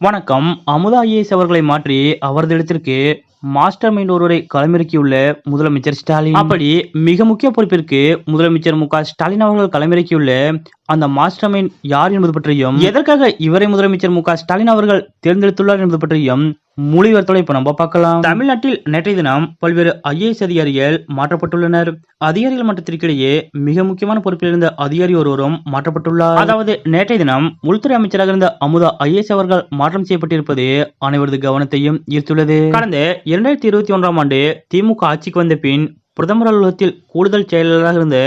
வணக்கம். அமுதா ஐஏஎஸ் அவர்களை மாற்றி அவரது இடத்திற்கு மாஸ்டர் மைண்ட் ஒருவரை களமிறக்கியுள்ள முதலமைச்சர் ஸ்டாலின். அப்படி மிக முக்கிய பொறுப்பிற்கு முதலமைச்சர் மு ஸ்டாலின் அவர்கள் களமிறக்கியுள்ள அந்த மாஸ்டர் மைண்ட் யார் என்பது பற்றியும் எதற்காக இவரை முதலமைச்சர் மு ஸ்டாலின் அவர்கள் தேர்ந்தெடுத்துள்ளார் என்பது பற்றியும் மொழிபெயர்த்தலை இப்ப நம்ம பார்க்கலாம். தமிழ்நாட்டில் நேற்றைய தினம் பல்வேறு ஐஏஎஸ் அதிகாரிகள் மாற்றப்பட்டுள்ளனர். அதிகாரிகள் மட்டத்திற்கிடையே மிக முக்கியமான பொறுப்பில் இருந்த அதிகாரி ஒருவரும் மாற்றப்பட்டுள்ளார். அதாவது நேற்றைய தினம் உள்துறை அமைச்சராக இருந்த அமுதா ஐஏஎஸ் அவர்கள் மாற்றம் செய்யப்பட்டிருப்பது அனைவரது கவனத்தையும் ஈர்த்துள்ளது. கடந்த இரண்டாயிரத்தி இருபத்தி ஒன்றாம் ஆண்டு திமுக ஆட்சிக்கு வந்த பின் பிரதமர் அலுவலகத்தில் கூடுதல் செயலாளராக இருந்த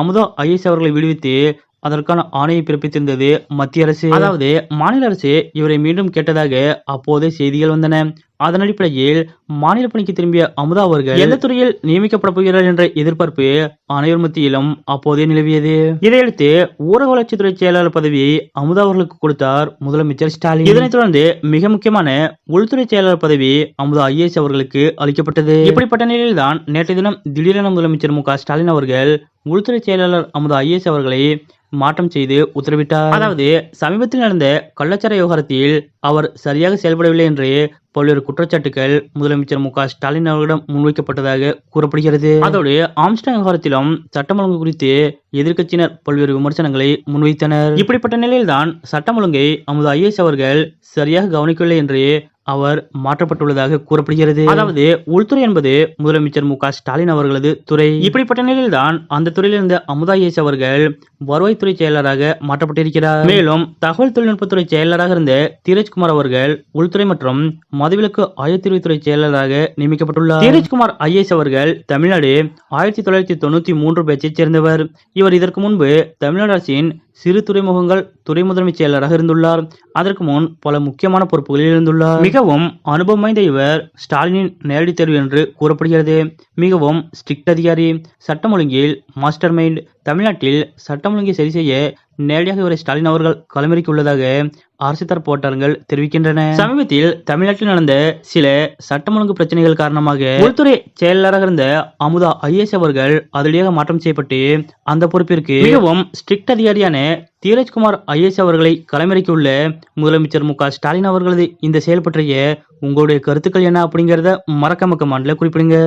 அமுதா ஐஏஎஸ் அவர்களை விடுவித்து அதற்கான ஆணையை பிறப்பித்திருந்தது மத்திய அரசு. அதாவது மாநில அரசு இவரை மீண்டும் கேட்டதாக அப்போதே செய்திகள் வந்தன. அதன் அடிப்படையில் மாநில பணிக்கு திரும்பிய அமுதா அவர்கள் எந்த துறையில் நியமிக்கப்பட போகிறார் என்ற எதிர்பார்ப்பு அனைவர் மத்தியிலும் அப்போதே நிலவியது. இதையடுத்து ஊரக வளர்ச்சித்துறை செயலாளர் பதவியை அமுதா அவர்களுக்கு கொடுத்தார் முதலமைச்சர் ஸ்டாலின். இதனைத் தொடர்ந்து மிக முக்கியமான உள்துறை செயலாளர் பதவி அமுதா ஐஏஎஸ் அவர்களுக்கு அளிக்கப்பட்டது. இப்படிப்பட்ட நிலையில்தான் நேற்றைய தினம் திடீரென முதலமைச்சர் மு ஸ்டாலின் அவர்கள் உள்துறை செயலாளர் அமுதா ஐஏஎஸ் அவர்களை மாற்றம் செய்து உத்தரவிட்டார். அதாவது சமீபத்தில் நடந்த கள்ளச்சார விவகாரத்தில் அவர் சரியாக செயல்படவில்லை என்று பல்வேறு குற்றச்சாட்டுகள் முதலமைச்சர் மு க ஸ்டாலின் அவர்களிடம் முன்வைக்கப்பட்டதாக கூறப்படுகிறது. அதோடு ஆம்ஸ்டாங் விவகாரத்திலும் சட்டம் ஒழுங்கு குறித்து எதிர்க்கட்சியினர் பல்வேறு விமர்சனங்களை முன்வைத்தனர். இப்படிப்பட்ட நிலையில்தான் சட்டம் ஒழுங்கை அமுது ஐஎஸ் அவர்கள் சரியாக கவனிக்கவில்லை என்று அவர் மாற்றப்பட்டுள்ளதாக கூறப்படுகிறது. அதாவது உள்துறை என்பது முதலமைச்சர் மு ஸ்டாலின் அவர்களது துறை. இப்படிப்பட்ட நிலையில்தான் அந்த துறையில் இருந்த அமுதா ஐஏஎஸ் அவர்கள் வருவாய்த்துறை செயலராக மாற்றப்பட்டிருக்கிறார். மேலும் தகவல் தொழில்நுட்பத்துறை செயலராக இருந்த தீரஜ்குமார் அவர்கள் உள்துறை மற்றும் மதுவிலக்கு ஆயத்தீர்வுத்துறை செயலராக நியமிக்கப்பட்டுள்ளார். தீரஜ்குமார் ஐஏஎஸ் அவர்கள் தமிழ்நாடு ஆயிரத்தி தொள்ளாயிரத்தி தொண்ணூத்தி மூன்று பேச்சைச் சேர்ந்தவர். இவர் இதற்கு முன்பு தமிழ்நாடு அரசின் சிறு துறைமுகங்கள் துறை முதன்மை செயலராக இருந்துள்ளார். அதற்கு முன் பல முக்கியமான பொறுப்புகளில் இருந்துள்ளார். மிகவும் அனுபவம் வாய்ந்த இவர் ஸ்டாலினின் நேரடி தேர்வு என்று கூறப்படுகிறது. மிகவும் ஸ்ட்ரிக்ட் அதிகாரி சட்டம் ஒழுங்கில் மாஸ்டர் மைண்ட் தமிழ்நாட்டில் சட்டம் ஒழுங்கை சரி செய்ய நேரடியாக இவரை ஸ்டாலின் அவர்கள் களமிறக்கி உள்ளதாக அரசு தரப்பு வட்டாரங்கள் தெரிவிக்கின்றன. சமீபத்தில் தமிழ்நாட்டில் நடந்த சில சட்டம் ஒழுங்கு பிரச்சனைகள் காரணமாக உள்துறை செயலாளராக இருந்த அமுதா ஐஎஸ் அவர்கள் அதிரடியாக மாற்றம் செய்யப்பட்டு அந்த பொறுப்பிற்கு மிகவும் ஸ்ட்ரிக்ட் அதிகாரியான தீரஜ்குமார் ஐஎஸ் அவர்களை களமிறக்கியுள்ள முதலமைச்சர் மு ஸ்டாலின் அவர்களது இந்த செயல் பற்றிய உங்களுடைய கருத்துக்கள் என்ன அப்படிங்கறத மறக்காம கமெண்ட்ல குறிப்பிடுங்க.